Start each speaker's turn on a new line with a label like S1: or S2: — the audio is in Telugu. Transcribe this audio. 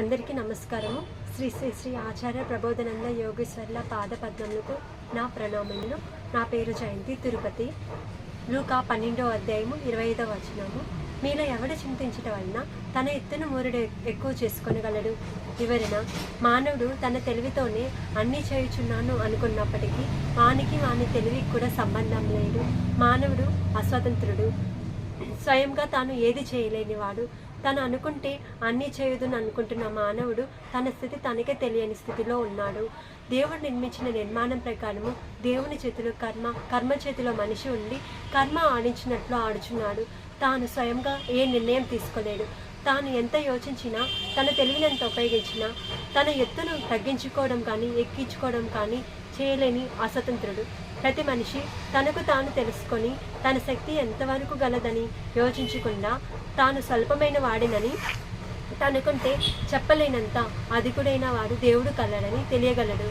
S1: అందరికీ నమస్కారము. శ్రీ శ్రీ శ్రీ ఆచార్య ప్రబోధనంద యోగేశ్వర్ల పాద పద్మములకు నా ప్రణామములు. నా పేరు జయంతి తిరుపతి. లూకా పన్నెండో అధ్యాయము ఇరవై ఐదవ వచనము. మీలో ఎవడు చింతించటం వలన తన ఎత్తును మూరుడు ఎక్కువ చేసుకొనగలడు? వివరణ మానవుడు తన తెలివితోనే అన్నీ చేయుచున్నాను అనుకున్నప్పటికీ వానికి వాని తెలివికి కూడా సంబంధం లేదు. మానవుడు అస్వతంత్రుడు. స్వయంగా తాను ఏది చేయలేనివాడు తను అనుకుంటే అన్నీ చేయదుని అనుకుంటున్న మానవుడు తన స్థితి తనకే తెలియని స్థితిలో ఉన్నాడు. దేవుడు నిర్మించిన నిర్మాణం ప్రకారము దేవుని చేతిలో కర్మ కర్మ చేతిలో మనిషి ఉండి కర్మ ఆడించినట్లు ఆడుచున్నాడు. తాను స్వయంగా ఏ నిర్ణయం తీసుకోలేడు. తాను ఎంత యోచించినా తన తెలివినంత ఉపయోగించినా తన ఎత్తును తగ్గించుకోవడం కానీ ఎక్కించుకోవడం కానీ చేయలేని అస్వతంత్రుడు. ప్రతి మనిషి తనకు తాను తెలుసుకొని తన శక్తి ఎంతవరకు గలదని యోచించకుండా తాను స్వల్పమైన వాడినని తనుకుంటే చెప్పలేనంత అధికుడైన వాడు దేవుడు కలడని తెలియగలడు.